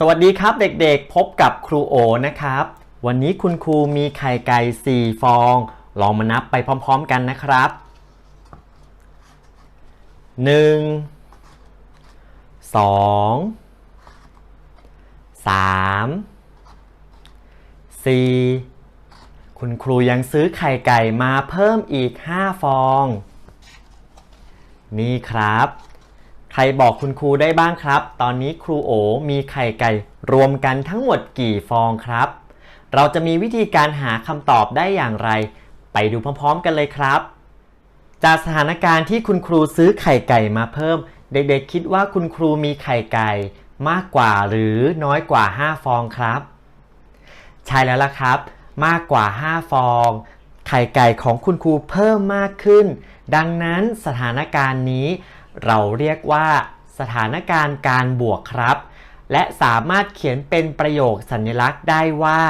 สวัสดีครับเด็กๆ พบกับครูโอนะครับ วันนี้คุณครูมีไข่ไก่ 4 ฟอง ลองมานับไปพร้อมๆกันนะครับ 1 2 3 4 คุณครูยังซื้อไข่ไก่มาเพิ่มอีก 5 ฟอง นี่ครับ รบอกคุณครูได้บ้างครับ ตอนนี้ครูโอมีไข่ไก่รวมกันทั้งหมดกี่ฟองครับ เราจะมีวิธีการหาคำตอบได้อย่างไร ไปดูพร้อมๆกันเลยครับ จากสถานการณ์ที่คุณครูซื้อไข่ไก่มาเพิ่ม เด็กๆคิดว่าคุณครูมีไข่ไก่มากกว่าหรือน้อยกว่า 5 ฟองครับ ใช่แล้วล่ะครับ มากกว่า 5 ฟอง ไข่ไก่ของคุณครูเพิ่มมากขึ้น ดังนั้นสถานการณ์นี้ เราเรียกว่าสถานการณ์การบวกครับ และสามารถเขียนเป็นประโยคสัญลักษณ์ได้ว่า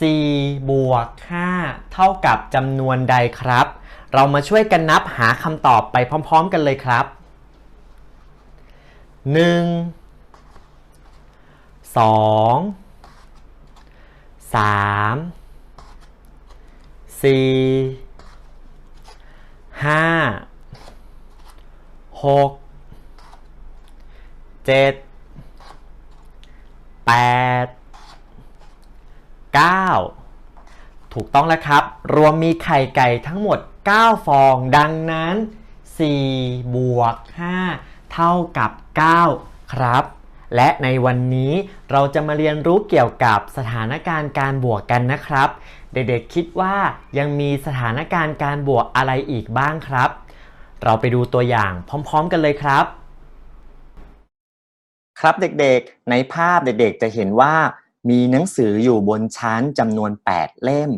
4 บวก 5 เท่ากับจำนวนใดครับ เรามาช่วยกันนับหาคำตอบไปพร้อม ๆ กันเลยครับ 1 2 3 4 5 6 7 8 9ถูกต้องแล้วครับ รวมมีไข่ไก่ทั้งหมด 9 ฟอง ดังนั้น 4 บวก 5 เท่ากับ 9 ครับ และในวันนี้เราจะมาเรียนรู้เกี่ยวกับสถานการณ์การบวกกันนะครับ เด็กๆคิดว่ายังมีสถานการณ์การบวกอะไรอีกบ้างครับ เราไปดูตัวอย่างพร้อม ๆ กันเลยครับ ครับเด็กๆ ในภาพเด็กๆ จะเห็นว่ามีหนังสืออยู่บนชั้นจำนวน 8 เล่ม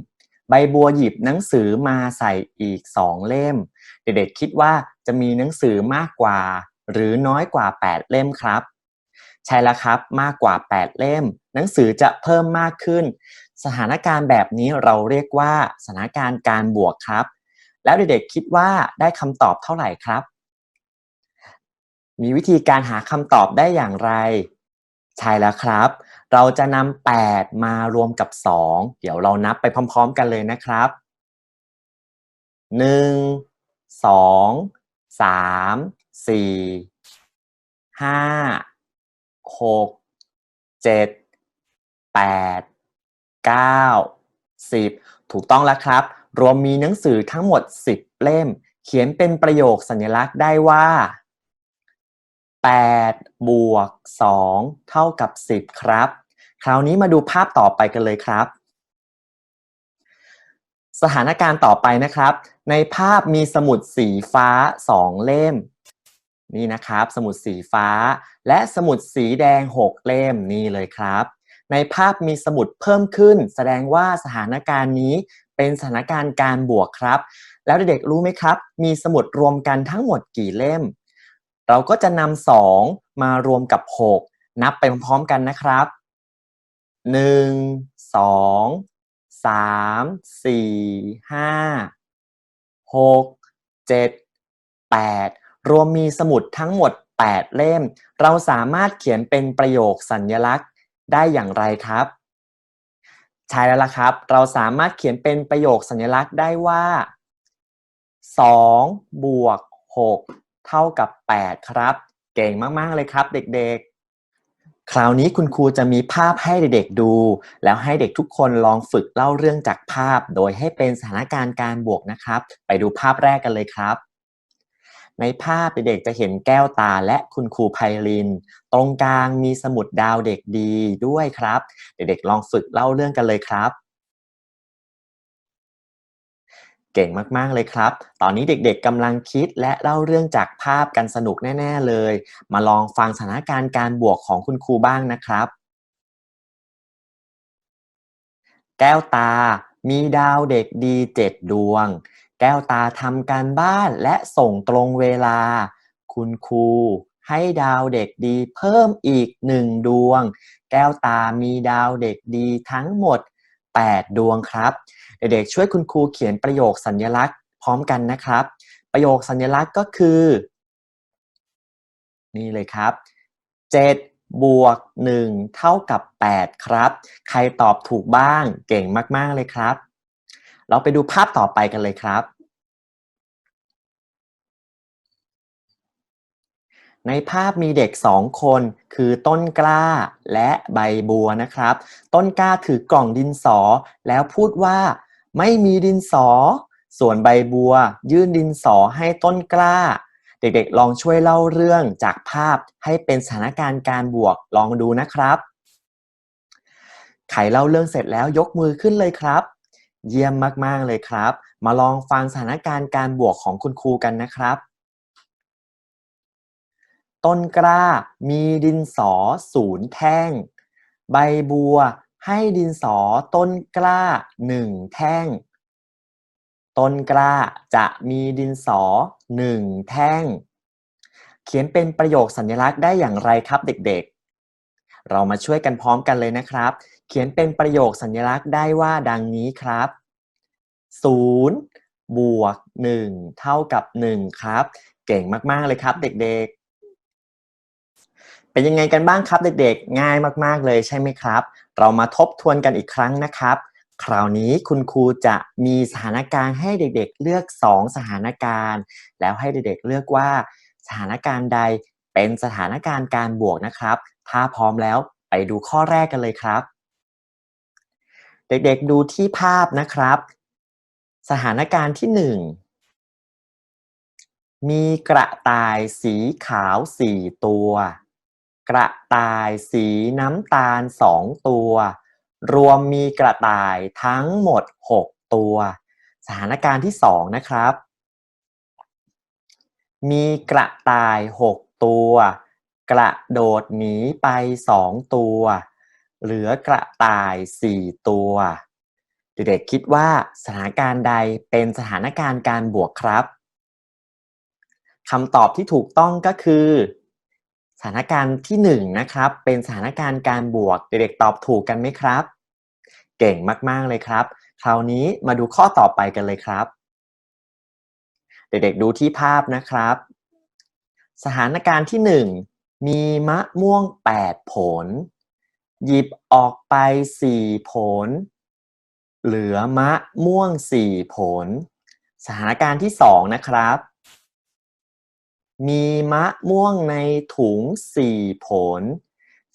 ใบบัวหยิบหนังสือมาใส่อีก 2 เล่ม เด็กๆคิดว่าจะมีหนังสือมากกว่า หรือน้อยกว่า 8 เล่มครับ ใช่แล้วครับมากกว่า 8 เล่ม หนังสือจะเพิ่มมากขึ้น สถานการณ์แบบนี้เราเรียกว่าสถานการณ์การบวกครับ แล้วเด็กๆคิดว่าได้คำตอบเท่าไหร่ครับ มีวิธีการหาคำตอบได้อย่างไร ใช่แล้วครับ เราจะนำ8มารวมกับ 2 เดี๋ยวเรานับไปพร้อม ๆ กันเลยนะครับ 1 2 3 4 5 6 7 8 9 10 ถูกต้องแล้วครับ รวมมีหนังสือทั้งหมด 10 เล่ม เขียนเป็นประโยคสัญลักษณ์ได้ว่า8บวก2เท่ากับ 10 ครับ คราวนี้มาดูภาพต่อไปกันเลยครับ สถานการณ์ต่อไปนะครับ ในภาพมีสมุดสีฟ้า 2 เล่ม นี่นะครับ สมุดสีฟ้า และสมุดสีแดง 6 เล่มนี่เลยครับ ในภาพมีสมุดเพิ่มขึ้น แสดงว่าสถานการณ์นี้เป็นสถานการณ์การบวกครับ แล้วเด็กๆรู้ไหมครับ มีสมุดรวมกันทั้งหมดกี่เล่ม เราก็จะนำสองมารวมกับ 6 นับไปพร้อมๆกันนะครับ 1 2 3 4 5 6 7 8 รวมมีสมุดทั้งหมด 8 เล่ม เราสามารถเขียนเป็นประโยคสัญลักษณ์ ได้อย่างไรครับ ใช่แล้วล่ะครับ เราสามารถเขียนเป็นประโยคสัญลักษณ์ได้ว่า2บวก6เท่ากับ 8 ครับ เก่งมาก ๆ เลยครับ เด็กๆ คราวนี้คุณครูจะมีภาพให้เด็กๆดู แล้วให้เด็กทุกคนลองฝึกเล่าเรื่องจากภาพ โดยให้เป็นสถานการณ์การบวกนะครับ ไปดูภาพแรกกันเลยครับ ในภาพเด็กๆจะเห็นแก้วตาและคุณครูไพลิน ตรงกลางมีสมุดดาวเด็กดีด้วยครับ เด็กๆลองฝึกเล่าเรื่องกันเลยครับ เก่งมากๆเลยครับ ตอนนี้เด็กๆกำลังคิดและเล่าเรื่องจากภาพกันสนุกแน่ ๆเลย มาลองฟังสถานการณ์การบวกของคุณครูบ้างนะครับ แก้วตา มีดาวเด็กดี7ดดวง แก้วตาทำการบ้านและส่งตรงเวลา คุณครูให้ดาวเด็กดีเพิ่มอีก1ดวง แก้วตามีดาวเด็กดีทั้งหมด 8 ดวงครับ เด็กๆช่วยคุณครูเขียนประโยคสัญลักษณ์พร้อมกันนะครับ ประโยคสัญลักษณ์ก็คือ นี่เลยครับ 7 บวก 1 เท่ากับ 8 ครับ ใครตอบถูกบ้างเก่งมาก ๆ เลยครับ เราไปดูภาพต่อไปกันเลยครับ ในภาพมีเด็กสองคนคือต้นกล้าและใบบัวนะครับ ต้นกล้าถือกล่องดินสอ แล้วพูดว่า ไม่มีดินสอ ส่วนใบบัว ยื่นดินสอให้ต้นกล้า เด็กๆ ลองช่วยเล่าเรื่องจากภาพให้เป็นสถานการณ์การบวกลองดูนะครับ ไขเล่าเรื่องเสร็จแล้วยกมือขึ้นเลยครับ เยี่ยมมากๆเลยครับ มาลองฟังสถานการณ์การบวกของคุณครูกันนะครับ ต้นกล้ามีดินสอศูนย์แท่ง ใบบัวให้ดินสอต้นกล้าหนึ่งแท่ง ต้นกล้าจะมีดินสอหนึ่งแท่ง เขียนเป็นประโยคสัญลักษณ์ได้อย่างไรครับเด็กๆ เรามาช่วยกันพร้อมกันเลยนะครับ เขียนเป็นประโยคสัญลักษณ์ได้ว่าดังนี้ครับ0บวก1เท่ากับ 1 ครับ เก่งมากๆเลยครับเด็กๆ เป็นยังไงกันบ้างครับเด็กๆ ง่ายมากๆเลยใช่ไหมครับ เรามาทบทวนกันอีกครั้งนะครับ คราวนี้คุณครูจะมีสถานการณ์ให้เด็กๆ เลือก 2 สถานการณ์ แล้วให้เด็กๆ เลือกว่า สถานการณ์ใดเป็นสถานการณ์การบวกนะครับ ถ้าพร้อมแล้วไปดูข้อแรกกันเลยครับ เด็กๆดูที่ภาพนะครับ สถานการณ์ที่ 1 มีกระต่ายสีขาว4ตัว กระต่ายสีน้ำตาล2ตัว รวมมีกระต่ายทั้งหมด 6 ตัว สถานการณ์ที่ 2 นะครับ มีกระต่าย 6 ตัว กระโดดหนีไป 2 ตัว เหลือกระต่าย 4 ตัว เด็กๆคิดว่าสถานการณ์ใดเป็นสถานการณ์การบวกครับคำตอบที่ถูกต้องก็คือ สถานการณ์ที่1นะครับเป็นสถานการณ์การบวกเด็กๆตอบถูกกันไหมครับ เก่งมาก ๆ เลยครับ คราวนี้มาดูข้อต่อไปกันเลยครับ เด็กๆดูที่ภาพนะครับ สถานการณ์ที่ 1 มีมะม่วง 8 ผล หยิบออกไป 4 ผล เหลือมะม่วง 4 ผล สถานการณ์ที่ 2 นะครับมีมะม่วงในถุง 4 ผล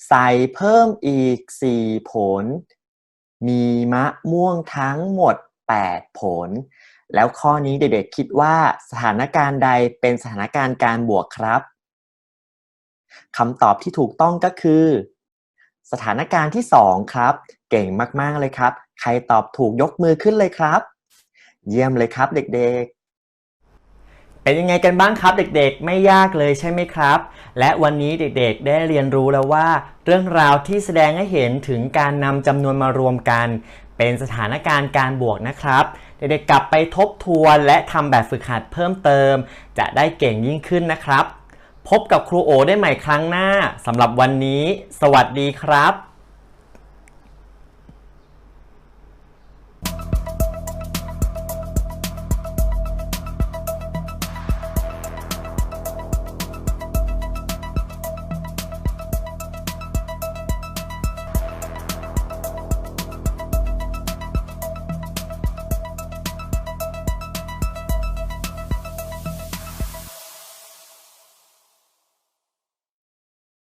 ใส่เพิ่มอีก 4 ผล มีมะม่วงทั้งหมด 8 ผล แล้วข้อนี้เด็กๆคิดว่าสถานการณ์ใดเป็นสถานการณ์การบวกครับคำตอบที่ถูกต้องก็คือ สถานการณ์ที่ 2 ครับ เก่งมากๆเลยครับ ใครตอบถูกยกมือขึ้นเลยครับ เยี่ยมเลยครับเด็กๆ เป็นยังไงกันบ้างครับเด็กๆ ไม่ยากเลยใช่ไหมครับ และวันนี้เด็กๆ ได้เรียนรู้แล้วว่า เรื่องราวที่แสดงให้เห็นถึงการนำจำนวนมารวมกัน เป็นสถานการณ์การบวกนะครับ เด็กๆ กลับไปทบทวนและทำแบบฝึกหัดเพิ่มเติม จะได้เก่งยิ่งขึ้นนะครับ พบกับครูโอได้ใหม่ครั้งหน้าสำหรับวันนี้ สวัสดีครับ